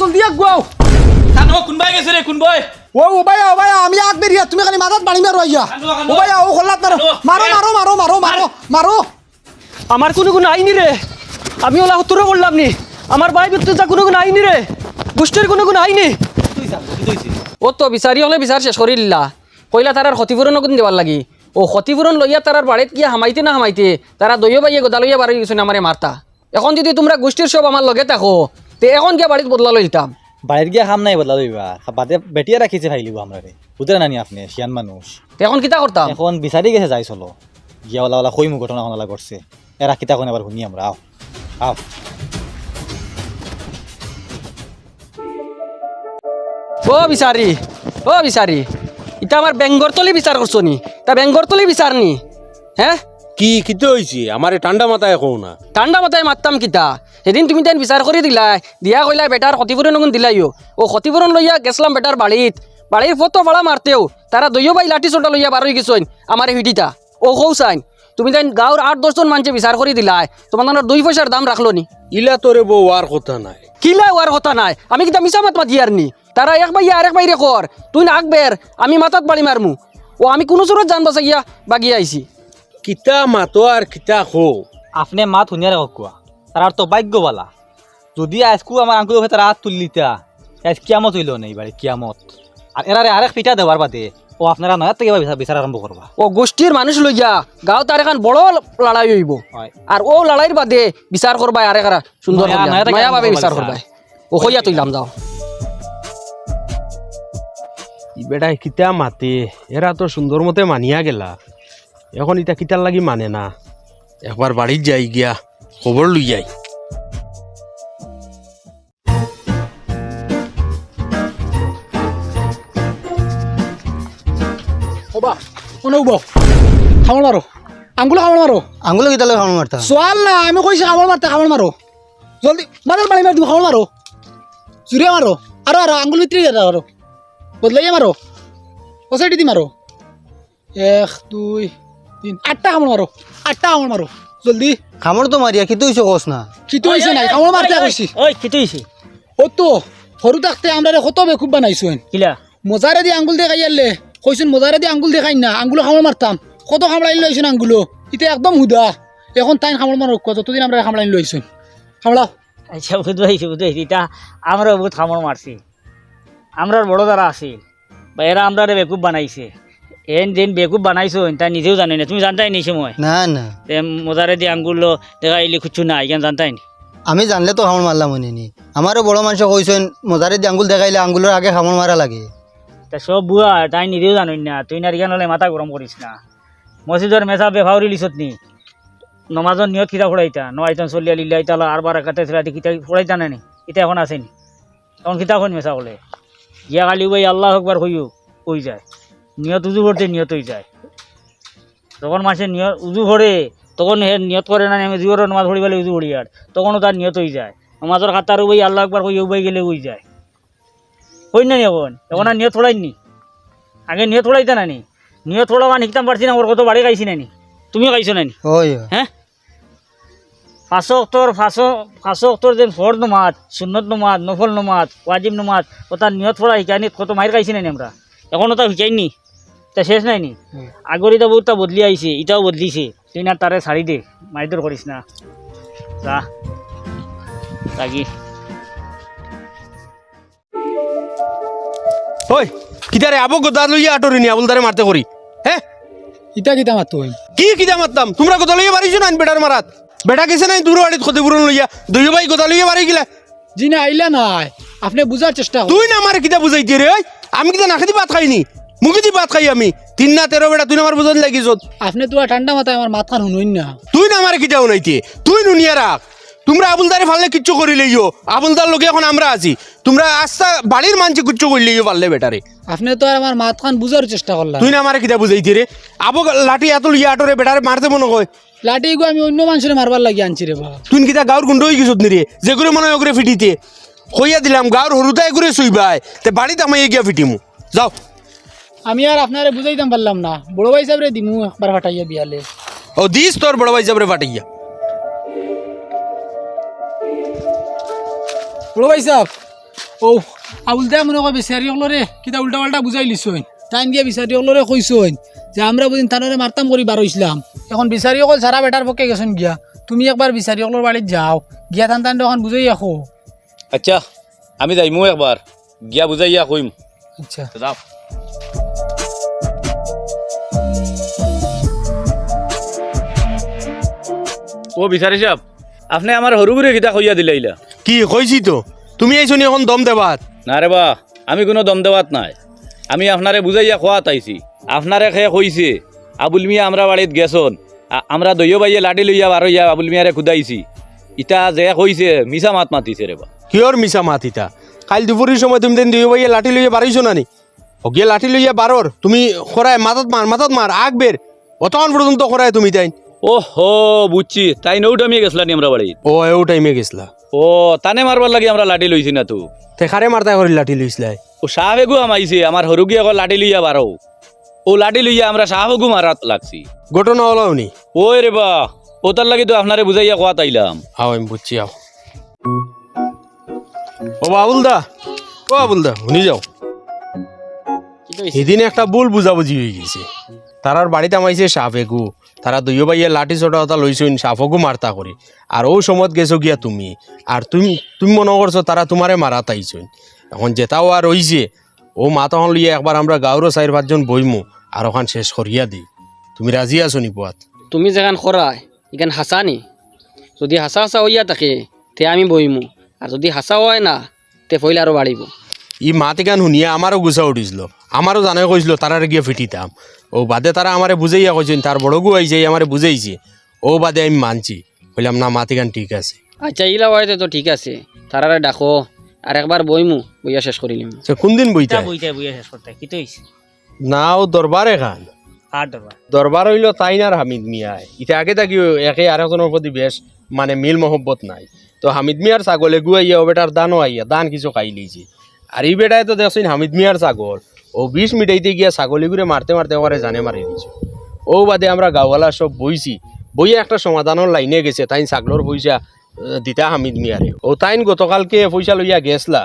জলদি আগুয়াও জানো কোনবাই গেছে রে কোনবাই? ও উবায়া উবায়া আমি আগ বেরিয়া তুমি খালি মাথাত পানি মারো আইয়া। কান্দো। উবায়া ও খোলাত মারো। মারো মারো মারো মারো মারো মারো আমার কোনো গুণ আইনি রে আমি ওলা হতরে বললাম নি। আমার ভাই বিত্তু যা কোনো গুণ আইনি রে গোষ্ঠীর কোনো গুণ আইনি। ও তো বিচারি হলে বিচার শেষ করে দিলা। কইলা তারার ক্ষতিপূরণ কোন দেওয়ার লাগি? ও ক্ষতিপূরণ লইয়া তারার বাড়িত গিয়া হামাইতে না হামাইতে তারা দইয় বাইয়ে গোদা লইয়া বাড়ি গেছে আমারে মারতা এখন যদি তোমরা গোষ্ঠীর সব আমার লগে থাকো তে এখন গিয়া বাড়িত বদলা লইতাম বাড়ির গিয়ে খাম নাই বদলা লইবা বাদে বেটিয়া রাখিছে ফাইলিব আমরা রে বুঝতে নানি আপনি শিয়ান মানুষ তে এখন কিতা করতাম এখন বিচারি গেছে যাই চলো। গিয়া ওলা ওলা কইমু ঘটনা হনালা করছে এরা কিতা কোন এবার শুনি আমরা আও আও ও বিচারি ও বিচারি ইটা আমার বেঙ্গর তলি বিচার করছ নি? তা বেঙ্গর তলি বিচার নি? হ্যাঁ কি কিতে হয়েছে আমার ঠান্ডা মাথায় এখন না। ঠান্ডা মাথায় মারতাম কিতা? সেদিন তুমি তাই বিচার করে দিলা দিয়া কইলা বেটার ক্ষতিপূরণ গুণ দিলাইও। ও ক্ষতিপূরণ লইয়া গেছলাম বেটার বাড়িত বাড়ির ফটো ভাড়া মারতেও তারা দইও বাই লাঠি চোটা লইয়া বার হয়ে গেছেন আমার হিটিটা ও কৌ চাইন তুমি তাই গাঁৱৰ আট দশজন মানুষে বিচার করে দিলা তোমার দুই পয়সার দাম রাখল নি? ইলা তোরে বউ আর কথা নাই। কিলা হওয়ার কথা নাই? আমি কিতা মিছা মাত মাতি আর নি? তারা এক বাইয়া আরেক বাইরে কর তুই না বের আমি মাথাত বাড়ি মারমু ও আমি কোনো চোরত জানবা চাগিয়া বাগিয়ে আইছি? কিতা মাতো আর কিতা খো আপনি মাত শুনিয়া রাখক কোয়া তার তো ভাগ্যবালা। যদি আজকু আমার আঙ্কুল তারা হাত তুলিতা আজ কিয়ামত হইল না এবারে কিয়ামত? আর এরারে আরেক পিঠা দেওয়ার বাদে ও আপনারা নয়া থেকে বিচার আরম্ভ করবা ও গোষ্ঠীর মানুষ লইয়া গাঁও তার এখন বড় লড়াই হইব হয়। আর ও লড়াইয়ের বাদে বিচার করবাই আরেক আর সুন্দর নয়া- নয়া থেকে ভাবে বিচার করবা করবাই ও হইয়া তুইলাম যাও। ই বেটা কিতা মাতে? এরা তো সুন্দর মতে মানিয়া গেলা। এখন ইটা কিতার লাগি মানে না। একবার বাড়ির যাই গিয়া খবর লই যাই। ওবা কোনে উব খামড় মারো। আঙ্গুলো খামড় মারো। আঙুলে কিতালে খাওয়ানো মারতা? সোয়াল না আমি কইছি খামড় মারতে খামড় মারো। জলদি মাথাত পানি মার তুমি খামড় মারো। জুড়ে মারো। আরও আরও আঙ্গুল ভিতরে আরও বদলাইয়া মারো। ওসাইডি দি মারো। এক দুই তিন আটটা খামড় মারো আটটা খামড় মারো জলদি। খামর তো মারিয়া কিন্তু হইছে কস না? কিতো নাই খামড় মারতে কইছি ওই কিতে হইছে? ও তো সরু থাকতে আমরা কত বেকুব বানাইছেন কিলা? মজারে দিয়ে আঙ্গুল দেখাই আনলে কইছেন মজারে দিয়ে আঙ্গুল দেখাই না আঙ্গুলো খামড় মারতাম কত খামড়াইন লইছেন আঙ্গুলো এটা একদম হুদা। এখন তাই খামড় মারো যতদিন আমরা খামড়াইন লইছেন খামড়াও আচ্ছা বুঝাইছি বুঝাইছি এটা আমরা বহুত খামড় মারছি আমরার বড় দ্বারা আছে বা এরা আমরা বেকুব বানাইছে। এন যেন বেকুব বানাইছো তা নিজেও জানে না তুমি জানতাই নি সময়? না না। মোজারে দিয়ে আঙ্গুল দেখা এলি খুঁজছো না এখান জানতাই নি আমি জানলে তো খামর মারলাম মনে নি। আমারও বড় মানুষ কইছেন মজারে দিয়ে আঙ্গুল দেখাইলে আঙ্গুলের আগে খামর মারা লাগে। তা সব বুয়া তাই নিজেও জানোই না তুই না এখান হলে মাথা গরম করিস না। মসজিদের মেসা বেফাউরি লিছত নি। নমাজর নিয়ত কিতা ফুড়াইতা নয়তন চলিয়া লিল্লা ইতালা আর বার একাতে ছিল কিতা ফুড়াইতা না নি? এটা এখন আসেনি তখন কিতা খন মেসা বলে গিয়া কালি আল্লাহ একবার হইও হই যায়। নিয়ত উজু করতে নিয়ত হয়ে যায়। যখন মাসে নিয়ত উজু ভরে তখন হে নিয়ত করে না আমি জুয়র নমাজ ভরি বলে উজু ভরি আর। তখনও তার নিয়ত হয়ে যায়। নমাজের খাতার ভাই আল্লাহ একবার হইও বাই গেলে হই যায়। হই না এখন? এখন আর নিয়ত ফোড়াইনি আগে নিয়ত ফোড়াইতে না নি। নিয়ত ফোড়াবা নিকতাম পারছি না ওর কত বাড়ি খাইছি না নি। তুমিও খাইছো না নি? হ্যাঁ? ফাঁসো ফাঁসো ফাঁসো অক্টর যে ফর্দ নমাজ সুন্নত নমাজ নফল নমাজ ওয়াজিব নমাজ ও তার নিয়ত ফোড়া শিকাইনি কত মাইর খাইছি না নি আমরা? এখনও তা শিকাইনি তা শেষ নাই নি। আগর এটা বহুতটা বদলি আইছে এটাও বদলিছে। তুই না তারে ছাড়ি দে মাইদর করিস না। যা রাগি ওই কিতারে আবো গোদা লইয়া আটরি নি আবুল তারে মারতে করি হ্যাঁ ইটা কিতা মারতো কি কিতা মারতাম তোমরা গোদা লইয়া বাড়িছো না বেটার মারাত বেটা গেছে নাই দূর বাড়িত ক্ষতিপূরণ লইয়া দুই ভাই গোদা লইয়া বাড়ি গিলা। জি না আইলা নাই। আপনি বুঝার চেষ্টা তুই না আমার কিতা বুঝাইতি রে ওই? আমি কিতা নাখাদি ভাত খাইনি মুখে দি ভাত খাই আমি। তিন না তেরো বেটা তুই আমার বুঝান লাগিস আপনি তো ঠান্ডা মাথায় আমার মাথান শুনুন না। তুই না আমার কিতা উনাইতে তুই নুনিয়া রাখ। তোমরা আবুলদারে ফাললে কিচ্ছু করি লইও। আবুলদার লোকে এখন আমরা আছি। তোমরা আস্তা বাড়ির মানছে কিচ্ছু করি লইও পারলে বেটারে। আপনি তো আর আমার মাথান বুঝার চেষ্টা করলাম তুই না আমার কিতা বুঝাইতি রে? আবো লাঠি এত লইয়া আটরে বেটারে মারতে মনে কয় লাঠি গো আমি অন্য মানুষের মারবার লাগি আনছি রে বাবা। তুই কিতা গাঁর গুন্ড হয়ে গেছত নি রে? যেগুলো মনে হয় ফিটিতে। হইয়া দিলাম গাঁর হরুতা এগুলো শুইবাই তে বাড়িতে আমি গিয়া ফিটিমু। যাও। আমি আর আপনারে বুঝাইতাম পারলাম না। বড় ভাই সাহেব রে দিমু একবার ফাটাইয়া বিয়ালে। ও দিস তোর বড় ভাই যাবরে ফাটাইয়া। বড় ভাই সাহেব। ও আবুল দে মনে কয় বিচারি হলরে কিতা উল্টা পাল্টা বুঝাই লিছইন। টাইম গিয়ে বিচারি হলরে কইছইন যে আমরা বুদিন থানরে মারতাম করি বার হইছিলাম এখন বিচারি অকল সারা বেটার পক্ষে গেছেন গিয়া। তুমি একবার বিচারি হলর বাড়িত যাও। গিয়া থান থান এখন বুঝাই রাখো আচ্ছা আমি যাইমু একবার গিয়া বুঝাইয়া কইম। আচ্ছা। যাও। ও বিচারি সাহেব আপনি আমার সরু করে কিতা কইয়া দিলাইলা কি কইছি তো? তুমি এই শুনি এখন দম দেবাত। না রে বা আমি কোনো দম দেবাত নাই। আমি আপনারে বুঝাইয়া খোয়াত আইছি। আপনারে খেয়ে কইছে আবুল মিয়া আমরা বাড়িত গেছন। আমরা দইয় বাইয়ে লাডি লইয়া বারইয়া আবুল মিয়ারে খুদাইছি। ইটা যে কইছে মিছা মাত মাতিছে রে বা। কিয়র মিছা মাত ইটা কাল দুপুরের সময় তুমি দেন দুই ভাইয়ে লাঠি লইয়া বাড়াইছো নানি? ওগিয়ে লাঠি লইয়া বারর তুমি খরায় মাথাত মার মাথাত মার আগ বের অতক্ষণ পর্যন্ত খরায় তুমি তাই ও হো বুঝছি তাই নৌটা আমি গেছিলাম আমরা বাড়িত ও এও টাইমে গেছলা। ও তানে মারবার লাগি আমরা লাঠি লইছি না তো। তেখারে মারতা করে লাঠি লইছলাই ও সাহেবু আমাইছে আমার হরুগি এখন লাঠি লইয়া বারো ও লাঠি লইয়া আমরা সাহেবু মারাত লাগছি। ঘটনা হলাও নি? ওই রে বা ও তার লাগি তো আপনারে বুঝাইয়া খোয়াত আইলাম আও আমি বুঝছি আও। ও বাবুল দা ও বাবুল দা শুনি যাও। সেদিন একটা ভুল বুঝাবুঝি হয়ে গেছে। তারার বাড়িতে আমাইছে সাপ এগু তারা দুইও ভাইয়ে লাঠি ছোটা হতা লইছইন সাপকু মারতা করে আর ও সময়ত গেছো গিয়া তুমি। আর তুমি তুমি মনে করছ তারা তোমারে মারা তাইছইন এখন যেটাও আর রইছে ও মা তখন লইয়া একবার আমরা গাঁৱৰ চাৰি পাঁচজন বইমু আর ওখান শেষ করিয়া দিই তুমি রাজি আছো নি পোৱাত? তুমি যেখান খরায় এখান হাসা নি? যদি হাসা হাসা হইয়া থাকে তে আমি বইমু আর যদি হাসা হয় না তে ফইলে আরও বাড়িব ই মাত গান শুনিয়া আমারও গুছা উঠিছিল। আমারও জানাই কৈছিল তারারে গিয়ে ফিটিতাম ও বাদে তারা আমারে বুঝাইয়া কৈছেন তার বড় গু আইছে আমারে বুঝাইছে। ও বাদে আমি মানছি। কইলাম না মাতি গান ঠিক আছে। আচ্ছা ইলা বাড়িতে তো ঠিক আছে। তারারে ডাকো আর একবার বইমু বইয়া শেষ করিলিম সে কোনদিন বইতা? বইতে বইয়া শেষ করতে কি তো হইছে? নাও দরবার এখান আর দরবার? দরবার হইল তাইনার হামিদ মিয়ায় ইটা আগে থাকি একে আরেকজনের প্রতি বেশ মানে মিল মহব্বত নাই। তো হামিদ মিয়ার ছাগলে গু আইয়া ও বেটার দানও আইয়া দান কিছু খাই আর এই বেটায় তো দেখছেন হামিদ মিয়ার ছাগল। ও বিষ মিটাইতে গিয়া ছাগলিগুড়ে মারতে মারতে ওরে জানে মারি দিছে ও বাদে আমরা গাওয়ালা সব বইছি। বইয়ে একটা সমাধানের লাইনে গেছে তাই ছাগলর পয়সা দিতা হামিদ মিয়ারে ও তাইন গতকালকে পয়সা লইয়া গেছলা।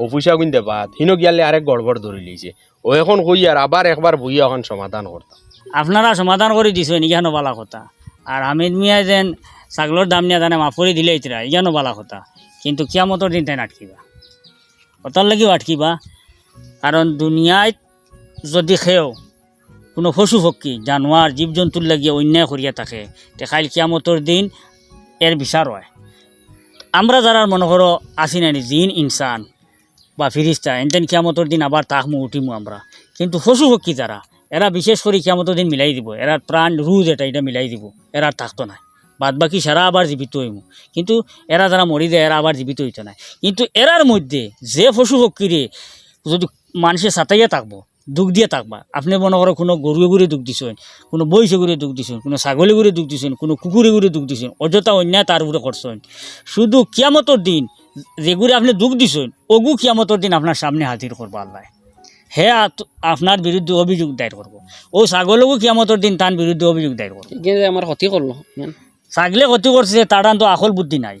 ও পয়সা কিনতে বাদ। হিনো গিয়ালে আরেক গড়বড় ধরে লিছে ও এখন কই আর আবার একবার বইয়া এখন সমাধান করতাম আপনারা সমাধান করে দিছেন ইখানো বালা কথা? আর হামিদ মিয়া যেন ছাগলের দাম নিয়ে জানে মাফরি দিলে ইতরা ইখানো বালা কথা। কিন্তু কিয়ামতর দিন তাই আটকিবা। ওটার লাগিও আটকিবা? কারণ দুনিয়ায় যদি খেয়েও কোনো পশু পক্ষী, জানোয়ার জীব জন্তুর লাগিয়ে অন্যায় করিয়া থাকে দেখাইল কিয়ামতর দিন এর বিচার হয়। আমরা যারা মনে করো আসি নানি জিন, ইনসান বা ফিরিস্তা এনতেন কিয়ামতর দিন আবার তাকমু উঠিমু আমরা। কিন্তু পশু পক্ষী যারা, এরা বিশেষ করে কিয়ামতর দিন মিলাই দিব। এরা প্রাণ রুজ এটা এটা মিলাই দিব। এরা থাকতো না বাদ বাকি সারা আবার জীবিত হইমু কিন্তু এরা যারা মরি দেয় এরা আবার জীবিত হইতো না কিন্তু এরার মধ্যে যে পশু পক্ষীরে যদি মানুষে সাঁতাইয়া থাকব দুঃখ দিয়ে থাকবা আপনি মনে করো কোনো গরুয়ে গুড়ে দুঃখ দিছেন কোনো বইসে গুড়ে দুঃখ দিছেন কোনো ছাগলে গুড়ে দুঃখ দিছেন কোনো কুকুরে গুড়ে দুঃখ দিছেন অযথা অন্যায় তার উপরে করছেন শুধু কিয়ামতর দিন যেগুলো আপনি দুঃখ দিছেন ওগু কিয়ামতর দিন আপনার সামনে হাজির করব আল্লাহ। হে আত- আপনার বিরুদ্ধে অভিযোগ দায়ের করব ও ছাগলকও কিয়ামতর দিন তার বিরুদ্ধে অভিযোগ দায়ের করব আমার ক্ষতি করল ছাগলে ক্ষতি করছে তার তো আকল বুদ্ধি নাই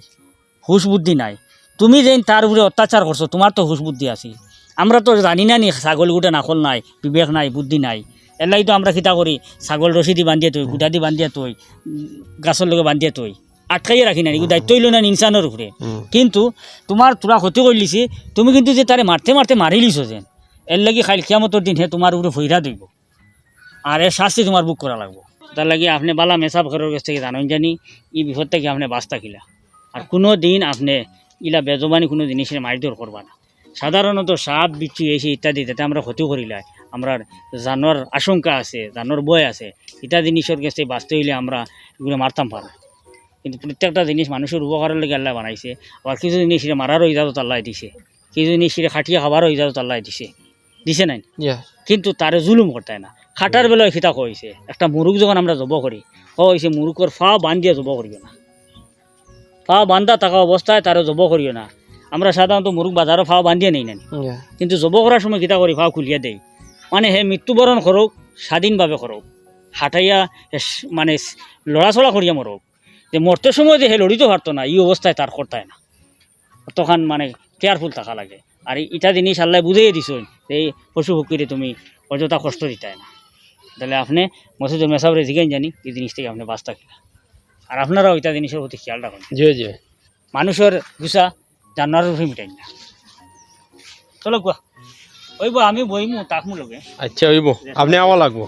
হুশ বুদ্ধি নাই। তুমি যেন তার উপরে অত্যাচার করছ তোমার তো হুশ বুদ্ধি আছে আমরা তো জানি না নি ছাগল গুটে নাকল নাই বিবেক নাই বুদ্ধি নাই। এলাই তো আমরা খিতা করি ছাগল রশি দি বান্ধিয়ে থই গুটা দি বান্ধিয়ে উম, গাছের লগে বান্ধিয়ে থই আটকাইয়ে রাখি না এগুলো দায়িত্ব হইল না ইনসানের উপরে কিন্তু তোমার তোরা ক্ষতি করে লিছি তুমি কিন্তু যে তারে মারতে মারতে মারি লিছো যেন এর লাগি খাইল কিয়ামতর দিন হে তোমার উপরে ভৈরা দইব আর এর শাস্তি তোমার বুক করা লাগবো। তার লাগি আপনি বালা মেসাব ঘরের কাছ থেকে জানেন জানি এই বিপদ থেকে আপনি বাঁচতা কিলা আর কোনো দিন আপনি ইলা বেজবানি কোনো জিনিসের মারিদর করবা না। সাধারণত সাপ বিচ্ছু এসে ইত্যাদি যাতে আমরা ক্ষতি করিলাই আমরা জানোয়ার আশঙ্কা আছে জানোয়ার বয় আছে। ইটা জিনিসের কাছে বাঁচতে হইলে আমরা এগুলো মারতাম পারো কিন্তু প্রত্যেকটা জিনিস মানুষের উপকারের লেগে আল্লাহ বানাইছে। আবার কিছু জিনিস মারারও ইজাজত আল্লাহ দিছে। কিছু জিনিস খাটিয়ে খাবারও ইজাজত আল্লাহ দিছে। দিছে নাই? কিন্তু তারে জুলুম করতে না। খাটার বেলায় খিতা কইছে একটা মুরুখ যখন আমরা জব করি কইছে মুরুখর ফা বান্ধিয়া জব করিও না। ফা বান্ধা থাকা অবস্থায় তারে জব করিও না। আমরা সাধারণত মুরুখ বাজারও ফাও বান্ধিয়ে নেই নেন। কিন্তু জব করার সময় কিতা করি ফাও খুলিয়ে দেই। মানে হে মৃত্যুবরণ করুক স্বাধীনভাবে করুক হাঁটাইয়া মানে লড়াচড়া করিয়া মরুক যে মরতে সময় যে হে লড়িতে পারতো না এই অবস্থায় তার করতায় না। তখন মানে কেয়ারফুল থাকা লাগে। আর ইটা জিনিস আল্লাহ বুঝিয়ে দিছো এই পশু পক্ষীরে তুমি অযথা কষ্ট দিতায় না। তাহলে আপনি মসজিদ মেসাবরে জিগেন জানি এই জিনিস থেকে আপনি বাঁচতা কিনা আর আপনারাও এটা জিনিসের প্রতি খেয়াল রাখুন জি জি। মানুষের গুসা জানুৱাৰী উঠি মিটাই না চলো কোৱা। ওইব আমি বহিম তাক লগে। আচ্ছা ওইব। আপুনি আৱা লাগব।